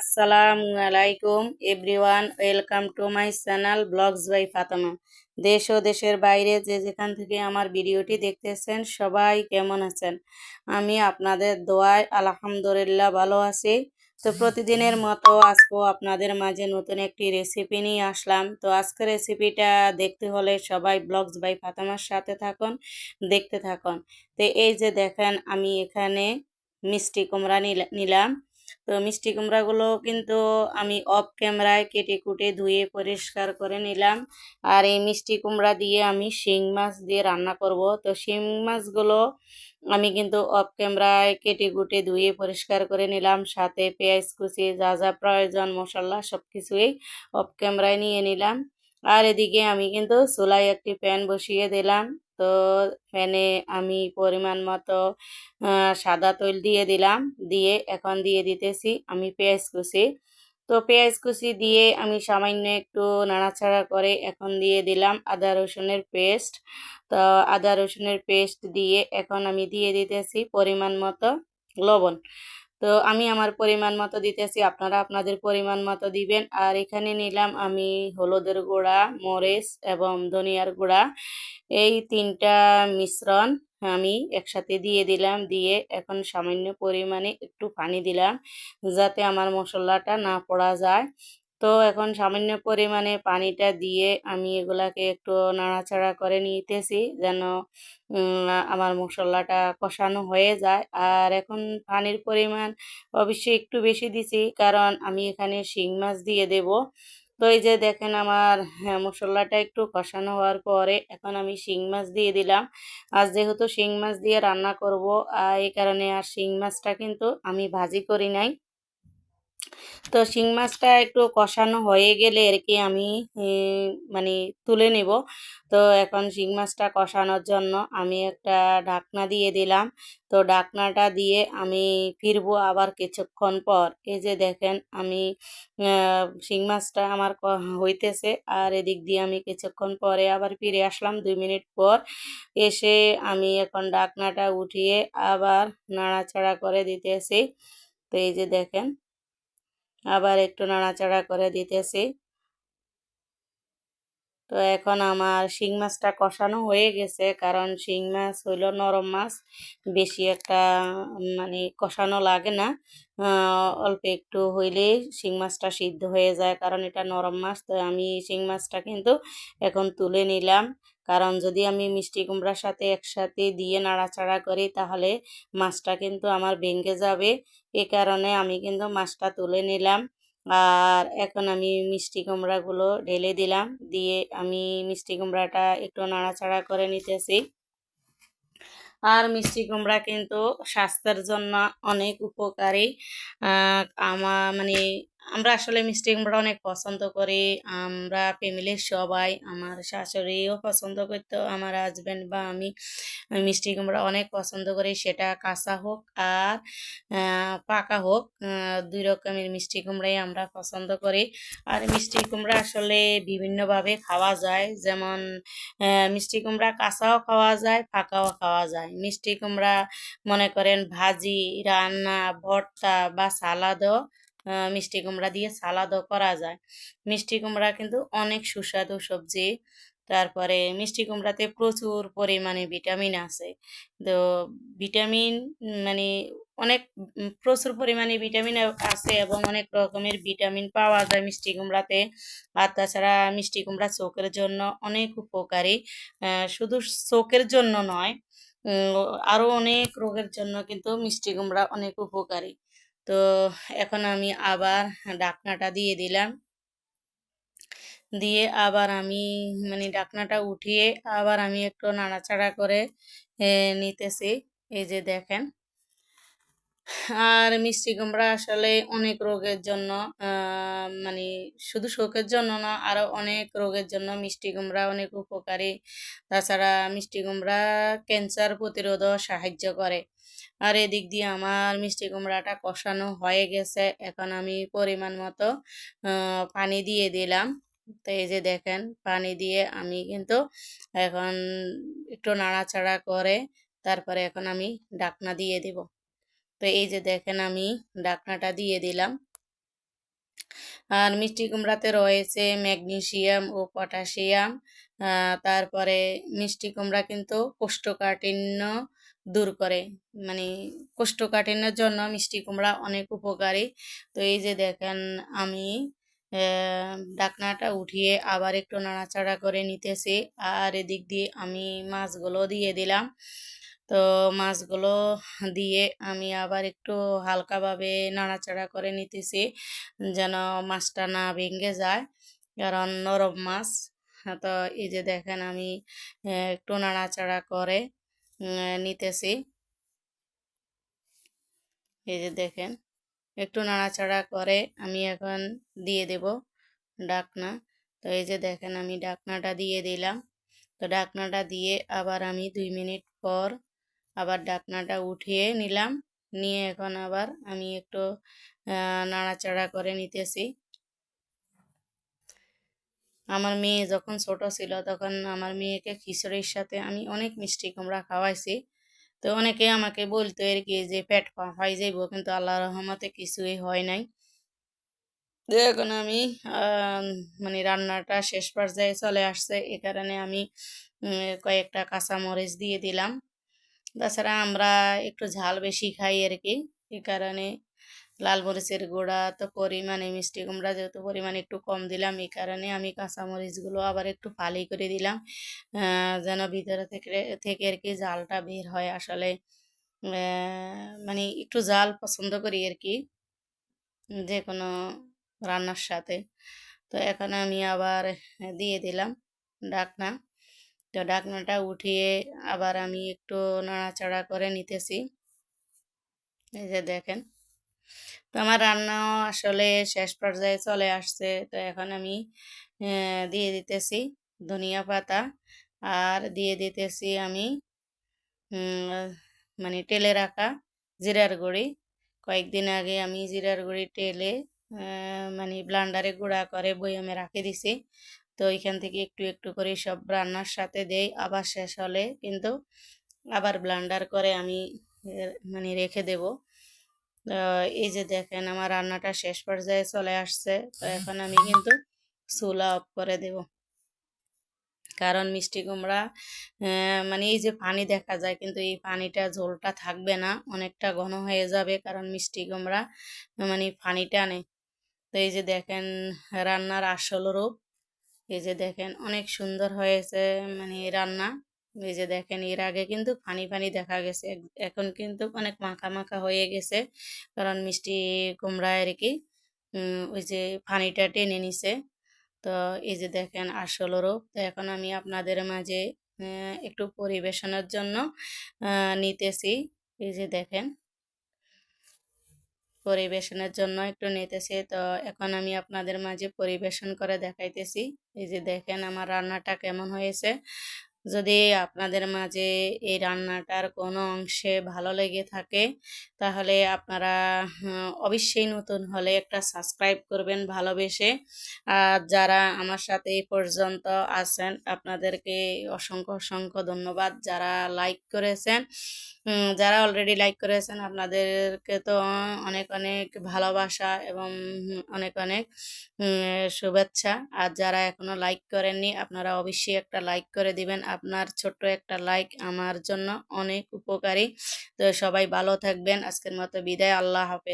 আসসালামু আলাইকুম, everyone, welcome to my channel vlogs by Fatema. দেশ ও দেশের বাইরে যে যেখান থেকে আমার ভিডিওটি দেখতেছেন, সবাই কেমন আছেন? আমি আপনাদের দোয়ায় আলহামদুলিল্লাহ ভালো আছি। তো প্রতিদিনের মতো আজকেও আপনাদের মাঝে নতুন একটি রেসিপি নিয়ে আসলাম। তো আজকের রেসিপিটা দেখতে হলে সবাই ব্লগস বাই ফাতেমার সাথে থাকুন, দেখতে থাকুন। তো এই যে দেখেন, আমি এখানে মিষ্টি কুমড়া নিলাম। তো মিষ্টি কুমড়াগুলো কিন্তু আমি অফ ক্যামেরায় কেটে কুটে ধুয়ে পরিষ্কার করে নিলাম। আর এই মিষ্টি কুমড়া দিয়ে আমি শিং মাছ দিয়ে রান্না করব। তো শিং মাছগুলো আমি কিন্তু অফ ক্যামেরায় কেটে কুটে ধুয়ে পরিষ্কার করে নিলাম। সাথে পেঁয়াজ কুচি, যা যা প্রয়োজন, মশলা সব কিছুই অফ ক্যামেরায় নিয়ে নিলাম। আর এদিকে আমি কিন্তু চুলায় একটি প্যান বসিয়ে দিলাম। তো প্যানে আমি পরিমাণ মতো সাদা তৈল দিয়ে দিলাম। দিয়ে এখন দিয়ে দিতেছি আমি পেঁয়াজ কুচি। তো পেঁয়াজ কুচি দিয়ে আমি সামান্য একটু নাড়াচাড়া করে এখন দিয়ে দিলাম আদা রসুনের পেস্ট। তো আদা রসুনের পেস্ট দিয়ে এখন আমি দিয়ে দিতেছি পরিমাণ মতো লবণ। তো আমি আমার পরিমাণ মতো দিতেছি, আপনারা আপনাদের পরিমাণ মতো দিবেন। আর এখানে নিলাম আমি হলুদের গুঁড়া, মরিচ এবং ধনিয়ার গুঁড়া। এই তিনটা মিশ্রণ আমি একসাথে দিয়ে দিলাম, দিয়ে এখন সামান্য পরিমাণে একটু পানি দিলাম, যাতে আমার মশলাটা না পড়া যায়। তো এখন সামান্য পরিমাণে পানিটা দিয়ে আমি এগুলাকে একটু নাড়াচাড়া করে নিতেছি যেন আমার মশলাটা কষানো হয়ে যায়। আর এখন পানির পরিমাণ অবশ্যই একটু বেশি দিছি কারণ আমি এখানে শিং মাছ দিয়ে দেব। তো এই যে দেখেন আমার হ্যাঁ, মশলাটা একটু কষানো হওয়ার পরে এখন আমি শিং মাছ দিয়ে দিলাম। আজ যেহেতু শিং মাছ দিয়ে রান্না করব এই কারণে আর শিং মাছটা কিন্তু আমি ভাজি করি নাই। তো শিং মাছটা একটু কষানো হয়ে গেলে আর কি আমি মানে তুলে নেব। তো এখন শিং মাছটা কষানোর জন্য আমি একটা ঢাকনা দিয়ে দিলাম। তো ঢাকনাটা দিয়ে আমি ফিরবো আবার কিছুক্ষণ পর। এই যে দেখেন আমি শিং মাছটা আমার হইতেছে আর এদিক দিয়ে আমি কিছুক্ষণ পরে আবার ফিরে আসলাম দুই মিনিট পর। এসে আমি এখন ঢাকনাটা উঠিয়ে আবার নাড়াচাড়া করে দিতেছি। তো এই যে দেখেন আবার একটু নাড়াচাড়া করে দিতেছি। তো এখন আমার শিং মাছটা কষানো হয়ে গেছে, কারণ শিং মাছ হইল নরম মাছ, বেশি একটা মানে কষানো লাগে না। অল্প একটু হইলেই শিং মাছটা সিদ্ধ হয়ে যায়, কারণ এটা নরম মাছ, তো আমি শিং মাছটা কিন্তু এখন তুলে নিলাম। কারণ যদি আমি মিষ্টি কুমড়ার সাথে একসাথে দিয়ে নাড়াচাড়া করি, তাহলে মাছটা কিন্তু আমার ভেঙে যাবে। এ কারণে আমি কিন্তু মাছটা তুলে নিলাম আর এখন আমি মিষ্টি কুমড়াগুলো ঢেলে দিলাম। দিয়ে আমি মিষ্টি কুমড়াটা একটু নাড়াচাড়া করে নিতেছি। আর মিষ্টি কুমড়া কিন্তু স্বাস্থ্যের জন্য অনেক উপকারী। আমার মানে আমরা আসলে মিষ্টি কুমড়া অনেক পছন্দ করি। আমরা ফ্যামিলির সবাই, আমার শাশুড়িও পছন্দ করতো, আমার হাজব্যান্ড বা আমি মিষ্টি কুমড়া অনেক পছন্দ করি, সেটা কাঁচা হোক আর পাকা হোক দুই রকমের মিষ্টি কুমড়াই আমরা পছন্দ করি। আর মিষ্টি কুমড়া আসলে বিভিন্নভাবে খাওয়া যায়, যেমন মিষ্টি কুমড়া কাঁচাও খাওয়া যায়, পাকাও খাওয়া যায়। মিষ্টি কুমড়া মনে করেন ভাজি, রান্না, ভর্তা বা সালাদও মিষ্টি কুমড়া দিয়ে সালাদও করা যায়। মিষ্টি কুমড়া কিন্তু অনেক সুস্বাদু সবজি। তারপরে মিষ্টি কুমড়াতে প্রচুর পরিমাণে ভিটামিন আছে। তো ভিটামিন মানে অনেক প্রচুর পরিমাণে ভিটামিন আছে এবং অনেক রকমের ভিটামিন পাওয়া যায় মিষ্টি কুমড়াতে। আর তাছাড়া মিষ্টি কুমড়া চোখের জন্য অনেক উপকারী। শুধু চোখের জন্য নয় আরও অনেক রোগের জন্য কিন্তু মিষ্টি কুমড়া অনেক উপকারী। তো এখন আমি আবার ডাকনাটা দিয়ে দিলাম। দিয়ে আবার আমি মানে ডাকনাটা উঠিয়ে আবার আমি একটু নাড়াচাড়া করে নিতেছি। এই যে দেখেন। আর মিষ্টি কুমড়া আসলে অনেক রোগের জন্য মানে শুধু শোকের জন্য না আরও অনেক রোগের জন্য মিষ্টি কুমড়া অনেক উপকারী। তাছাড়া মিষ্টি কুমড়া ক্যান্সার প্রতিরোধও সাহায্য করে। আর এদিক দিয়ে আমার মিষ্টি কুমড়াটা কষানো হয়ে গেছে। এখন আমি পরিমাণ মতো পানি দিয়ে দিলাম। তো এই যে দেখেন, পানি দিয়ে আমি কিন্তু এখন একটু নাড়াচাড়া করে তারপরে এখন আমি ডাকনা দিয়ে দেব। তো এই যে দেখেন, আমি ডাকনাটা দিয়ে দিলাম। আর মিষ্টি কুমড়াতে রয়েছে ম্যাগনেসিয়াম ও পটাশিয়াম। তারপরে মিষ্টি কুমড়া কিন্তু কোষ্ঠকাঠিন্য দূর করে। মানে কোষ্ঠকাঠিন্যের জন্য মিষ্টি কুমড়া অনেক উপকারী। তো এই যে দেখেন আমি ডাকনাটা উঠিয়ে আবার একটু নাড়াচাড়া করে নিতেছি। আর এদিক দিয়ে আমি মাছগুলো দিয়ে দিলাম। তো মাছগুলো দিয়ে আমি আবার একটু হালকাভাবে নাড়াচাড়া করে নিতেছি যেন মাছটা না ভেঙে যায়। কারণ নরম মাছ। তো এই যে দেখেন আমি একটু নাড়াচাড়া করে নিতেছি। এই যে দেখেন, একটু নাড়াচাড়া করে আমি এখন দিয়ে দেব ডাকনা। তো এই যে দেখেন, আমি ডাকনাটা দিয়ে দিলাম। তো ডাকনাটা দিয়ে আবার আমি দুই মিনিট পর আবার ডাকনাটা উঠিয়ে নিলাম। নিয়ে এখন আবার আমি একটু নাড়াচাড়া করে নিতেছি। আমার মেয়ে যখন ছোট ছিল তখন আমার মেয়েকে খিচুড়ির সাথে আমি অনেক মিষ্টি কুমড়া খাওয়াইছি। তো অনেকে আমাকে বলতো আর কি যে পেট হয়ে যাইব কিন্তু আল্লাহ রহমতে কিছুই হয় নাই। এখন আমি মানে রান্নাটা শেষ পর্যায়ে চলে আসছে। এ কারণে আমি কয়েকটা কাঁচামরিচ দিয়ে দিলাম। তাছাড়া আমরা একটু ঝাল বেশি খাই আর কি। এ কারণে লাল মরিচের গুঁড়া তো পরিমাণে, মিষ্টি কুমড়া যেহেতু পরিমাণে একটু কম দিলাম, এই কারণে আমি কাঁচামরিচগুলো আবার একটু ফালি করে দিলাম। যেন ভিতরে থেকে থেকে আর কি জালটা বের হয় আসলে। মানে একটু জাল পছন্দ করি আর কি যে কোনো রান্নার সাথে। তো এখন আমি আবার দিয়ে দিলাম ডাকনা। তো ডাকনাটা উঠিয়ে আবার আমি একটু নাড়াচাড়া করে নিতেছি। এই যে দেখেন। তো আমার রান্নাও আসলে শেষ পর্যায়ে চলে আসছে। তো এখন আমি দিয়ে দিতেছি ধনিয়া পাতা আর দিয়ে দিতেছি আমি মানে টেলে রাখা জিরার গুঁড়ি। কয়েকদিন আগে আমি জিরার গুঁড়ি টেলে মানে ব্লান্ডারে গুঁড়া করে বয়ামে রাখে দিছি। তো ওইখান থেকে একটু একটু করে সব রান্নার সাথে দেই, আবার শেষ হলে কিন্তু আবার ব্লান্ডার করে আমি মানে রেখে দেব। এই যে দেখেন আমার রান্নাটা শেষ পর্যায়ে চলে আসছে। তো এখন আমি কিন্তু চুলা অফ করে দেব। কারণ মিষ্টি কুমড়া মানে এই যে পানি দেখা যায় কিন্তু এই পানিটা ঝোলটা থাকবে না অনেকটা ঘন হয়ে যাবে কারণ মিষ্টি কুমড়া মানে পানিটা নেই। তো এই যে দেখেন রান্নার আসল রূপ এই যে দেখেন অনেক সুন্দর হয়েছে মানে রান্না। এই যে দেখেন, এর আগে কিন্তু ফানি ফানি দেখা গেছে। এখন কিন্তু অনেক মাখা মাখা হয়ে গেছে। কারণ মিষ্টি কুমড়া আর কি ওই যে ফানিটা টেনে নিছে। তো এই যে দেখেন, আসল তো এখন আমি আপনাদের মাঝে একটু পরিবেশনের জন্য নিতেছি। এই যে দেখেন, পরিবেশনের জন্য একটু নিতেছি। তো এখন আমি আপনাদের মাঝে পরিবেশন করে দেখাইতেছি। এই যে দেখেন, আমার রান্নাটা কেমন হয়েছে। যদি আপনাদের মাঝে এই রান্নাটার কোনো অংশে ভালো লেগে থাকে, তাহলে আপনারা অবশ্যই নতুন হলে একটা সাবস্ক্রাইব করবেন ভালোবেসে। আর যারা আমার সাথে এই পর্যন্ত আছেন, আপনাদেরকে অসংখ্য অসংখ্য ধন্যবাদ যারা লাইক করেছেন। যারা অলরেডি লাইক করেছেন, আপনাদেরকে তো অনেক অনেক ভালোবাসা এবং অনেক অনেক শুভেচ্ছা। আর যারা এখনও লাইক করেননি, আপনারা অবশ্যই একটা লাইক করে দিবেন। আপনার ছোট্ট একটা লাইক আমার জন্য অনেক উপকারী। তো সবাই ভালো থাকবেন। আজকের মতো বিদায়। আল্লাহ হাফেজ।